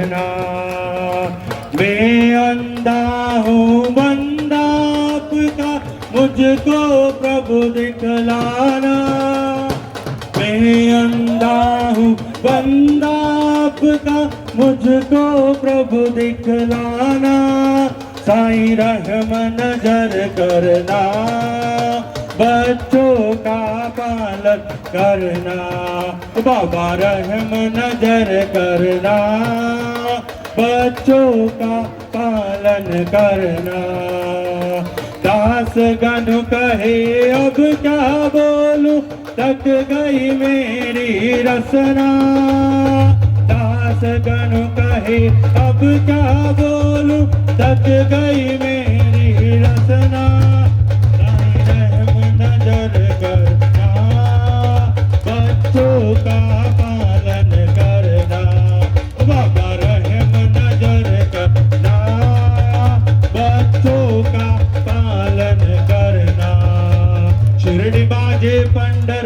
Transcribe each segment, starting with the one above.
करना मैं अंधा हूँ, बंदा आपका, मुझको प्रभु दिखलाना। मैं अंधा हूँ, बंदा आपका, मुझको प्रभु दिखलाना। साईं रहम नज़र करना। बच्चों का पालन करना, बाबा रहम नज़र करना। बच्चों का पालन करना। दास गनु कहे, अब क्या बोलूँ? तक गई मेरी रसना। दास गनु कहे, अब क्या बोलूँ? तक गई मेरी रसना।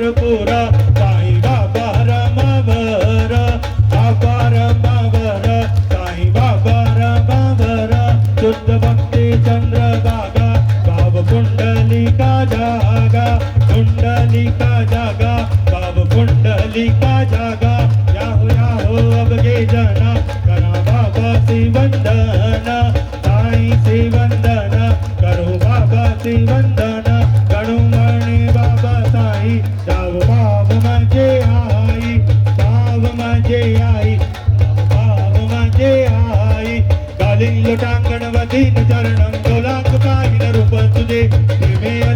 ত্রিপুরা তাই বাবা রামাবর বাবা রামাবর তাই বাবা রামাবর শুদ্ধ ভক্তি চন্দ্র বাগা বাব কুণ্ডলিকা জাগা কুণ্ডলিকা জাগা বাব কুণ্ডলিকা জাগা ोटाङ्गणवतीन चरणं दोलाङ्गकामिन रूप तुझे.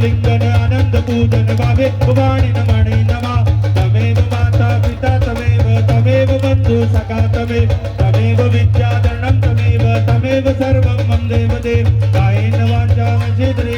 लिङ्गन आनन्द पूजन भावे भवाणि नमणि नमा तमेव माता पिता तमेव तमेव बन्धु सखा तमे तमेव विद्याधरणं तमेव तमेव सर्वं मम देवदेव कायेन वाचामशेद्रे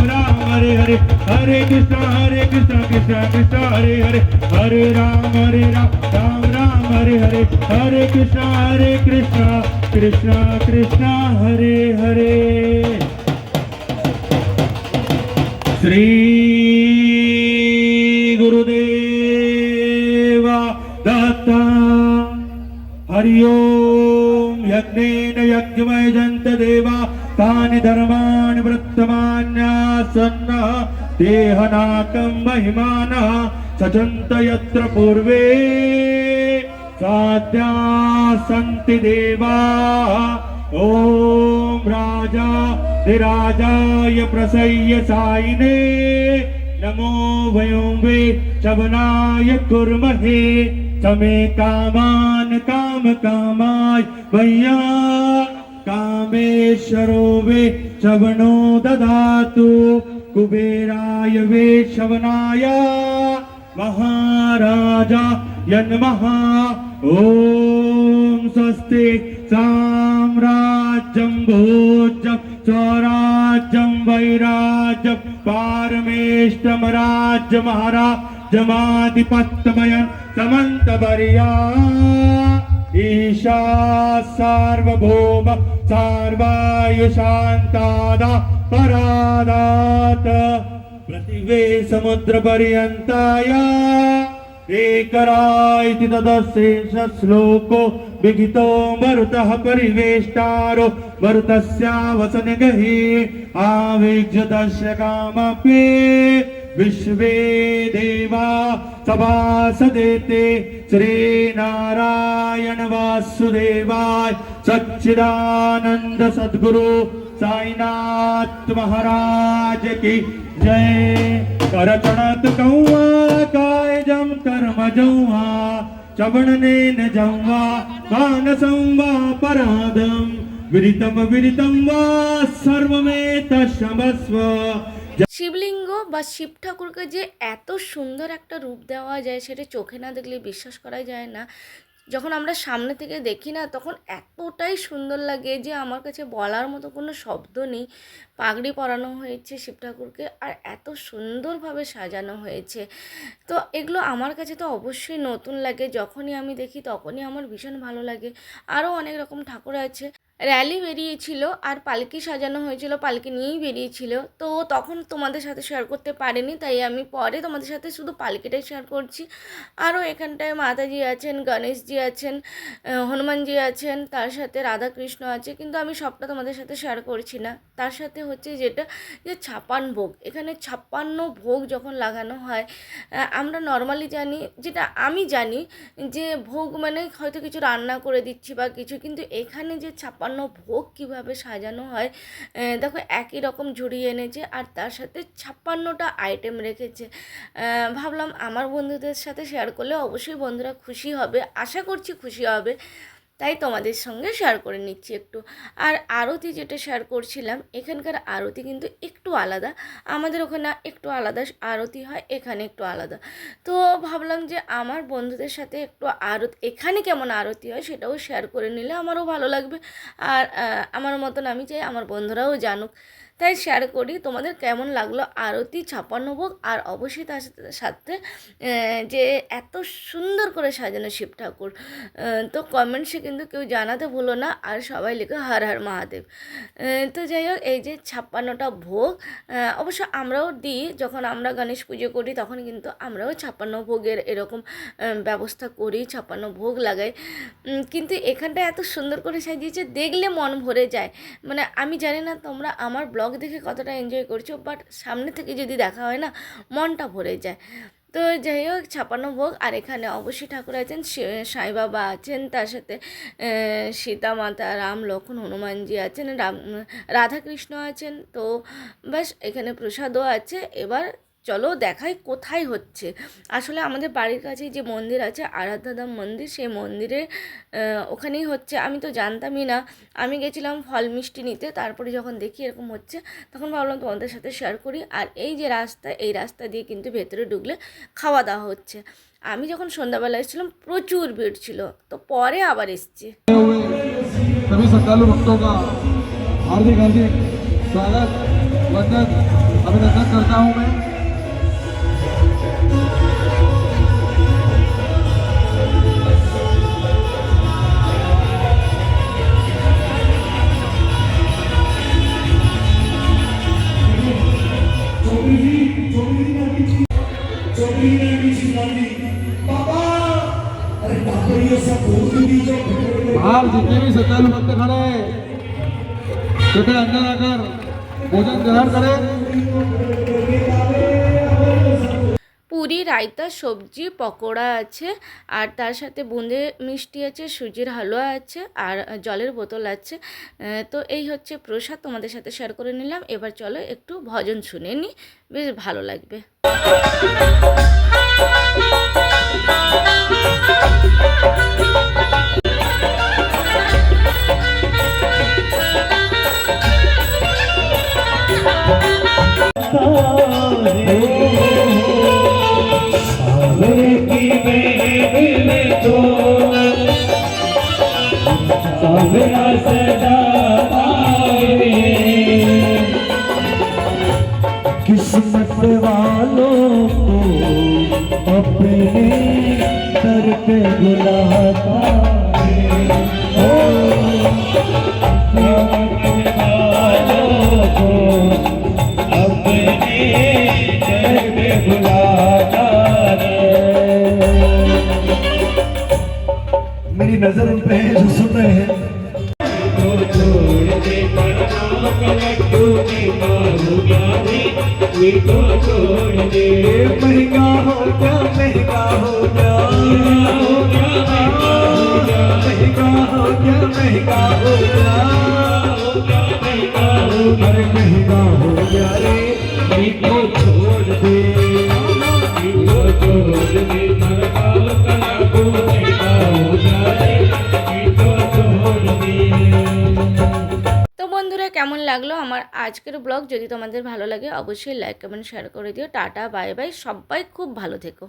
Hare Hare Hare Krishna Hare Krishna Krishna Krishna Hare Hare Hare Ram Hare Ram Ram Ram Hare Hare Hare Krishna Hare Krishna Krishna Krishna Hare Hare Sri Gurudeva Datta Hari Om Yagnena Yajnamay Janta Deva तानि धर्माणि वृत्तमान्यासन्न देहनाकं महिमानः सचन्त यत्र पूर्वे साध्या सन्ति देवा। ॐ राजा विराजाय प्रसय्य सायिने नमो वयं वे शवनाय कुर्महे समे कामान् काम कामाय भय्या कामेश्वरो वे शवनो ददातु। कुबेराय वे शवनाय महाराजा यन्मः ॐ स्वस्ति साम्राज्यं भोज्यं स्वराज्यं वैराज्यं पारमेष्टमराज्यमहाराजमाधिपत्यमयन् समन्तवर्या ईशा सार्वभौम सार्वायुशान्तादा परादात्। पृथिवे समुद्रपर्यन्ताय एकरा इति तदशेष श्लोको विहितो मरुतः परिवेष्टारो। मरुतस्यावसनगहि आवेज्य दशकामपि विश्वे देवा सभासदेते श्रीनारायण वासुदेवाय सच्चिदानंद सद्गुरु साईनाथ महाराज की जय। कर चढ़त कौआ काय जम कर्म जौहा चवण ने न जौवा कान संवा परादम विरितम विरितम वा, सर्वमेत शमस्व। শিবলিঙ্গ বা শিব ঠাকুরকে যে এত সুন্দর একটা রূপ দেওয়া যায় সেটা চোখে না দেখলে বিশ্বাস করা যায় না। যখন আমরা সামনে থেকে দেখি না, তখন এতটাই সুন্দর লাগে যে আমার কাছে বলার মতো কোনো শব্দ নেই। পাগড়ি পরানো হয়েছে শিব ঠাকুরকে আর এত সুন্দরভাবে সাজানো হয়েছে। তো এগুলো আমার কাছে তো অবশ্যই নতুন লাগে। যখনই আমি দেখি তখনই আমার ভীষণ ভালো লাগে। আরও অনেক রকম ঠাকুর আছে। র্যালি বেরিয়েছিল আর পালকি সাজানো হয়েছিল, পালকি নিয়েই বেরিয়েছিল। তো তখন তোমাদের সাথে শেয়ার করতে পারিনি, তাই আমি পরে তোমাদের সাথে শুধু পালকিটাই শেয়ার করছি। আরও এখানটায় মাতাজি আছেন, গণেশজি আছেন হনুমানজি আছেন, তার সাথে রাধাকৃষ্ণ আছে, কিন্তু আমি সবটা তোমাদের সাথে শেয়ার করছি না। তার সাথে হচ্ছে যেটা, যে ছাপান ভোগ। এখানে ছাপ্পান্ন ভোগ যখন লাগানো হয় আমরা নর্মালি জানি, যেটা আমি জানি যে ভোগ মানে হয়তো কিছু রান্না করে দিচ্ছি বা কিছু, কিন্তু এখানে যে ছাপ্পান্ন ভোগ কীভাবে সাজানো হয় দেখো একই রকম ঝুড়ি এনেছে আর তার সাথে ছাপ্পান্নটা আইটেম রেখেছে। ভাবলাম আমার বন্ধুদের সাথে শেয়ার করলে অবশ্যই বন্ধুরা খুশি হবে। আশা করছি খুশি হবে। তাই তোমাদের সঙ্গে শেয়ার করে নিচ্ছি একটু। আর আরতি যেটা শেয়ার করছিলাম, এখানকার আরতি কিন্তু একটু আলাদা। আমাদের ওখানে একটু আলাদা আরতি হয়, এখানে একটু আলাদা। তো ভাবলাম যে আমার বন্ধুদের সাথে একটু আরত, এখানে কেমন আরতি হয় সেটাও শেয়ার করে নিলে আমারও ভালো লাগবে। আর আমার মতন আমি চাই আমার বন্ধুরাও জানুক। তাই শেয়ার করি তোমাদের কেমন লাগল আরতি ছাপান্ন ভোগ আর অবশ্যই তার সাথে- যে এত সুন্দর করে সাজানো শিব ঠাকুর। তো কমেন্টসে কিন্তু কেউ জানাতে ভুলো না আর সবাই লিখে হর হর মহাদেব। তো যাই হোক, এই যে ছাপ্পান্নটা ভোগ অবশ্য আমরাও দিই, যখন আমরা গণেশ পুজো করি তখন কিন্তু আমরাও ছাপ্পান্ন ভোগের এরকম ব্যবস্থা করি ছাপ্পান্ন ভোগ লাগাই। কিন্তু এখানটা এত সুন্দর করে সাজিয়েছে, দেখলে মন ভরে যায়। মানে আমি জানি না তোমরা আমার ব্লগ দেখে কতটা এনজয় করছ বাট সামনে থেকে যদি দেখা হয় না, মনটা ভরে যায়। তো যাই হোক, ছাপানো ভোগ, আর এখানে অবশ্যই ঠাকুর আছেন সাই বাবা আছেন, তার সাথে সীতা মাতা, রাম লক্ষণ হনুমানজি আছেন, রাম, রাধাকৃষ্ণ আছেন, তো ব্যাস, এখানে প্রসাদও আছে। এবার চলো দেখাই কোথায় হচ্ছে আসলে আমাদের বাড়ির কাছে যে মন্দির আছে আরাধ্যাধাম মন্দির সেই মন্দিরে আহ, ওখানেই হচ্ছে আমি তো জানতামই না আমি গেছিলাম ফল মিষ্টি নিতে তারপরে যখন দেখি এরকম হচ্ছে তখন ভাবলাম তোমাদের সাথে শেয়ার করি আর এই যে রাস্তা এই রাস্তা দিয়ে কিন্তু ভেতরে ঢুকলে খাওয়া দাওয়া হচ্ছে আমি যখন সন্ধ্যাবেলা এসেছিলাম প্রচুর ভিড় ছিল তো পরে আবার এসছি हुए सभी श्रद्धालु भक्तों का हार्दिक हार्दिक स्वागत वंदन अभिनंदन करता हूं मैं चोरी ने भी चिल्लानी पापा अरे पापा ये सब भूत भी जो बाहर जितने भी सज्जन भक्त खड़े हैं छोटे अंदर आकर भोजन ग्रहण करें। পুরি, রায়তা, সবজি, পকোড়া আছে, আর তার সাথে বুঁদে মিষ্টি আছে, সুজির হালুয়া আছে, আর জলের বোতল আছে। তো এই হচ্ছে প্রসাদ, তোমাদের সাথে শেয়ার করে নিলাম। এবার চলো একটু ভজন শুনে নিই বেশ ভালো লাগবে। Thank you. रब वालों को अपने सर पे बुलाता मेरी नज़र उन पे जो सुन रहे हैं। छोड़ के पड़ा कलटू के बाबू गाजी मीठो छोड़ दे महँगा हो गया महँगा हो गया महँगा हो गया महँगा हो गया अरे महँगा हो गया रे मीठो छोड़ दे मीठो छोड़ दे मरवा লাগল আমার আজকের ব্লগ। যদি তোমাদের ভালো লাগে, অবশ্যই লাইক কমেন্ট শেয়ার করে দিও। টাটা বাই বাই সবাই খুব ভালো থেকো।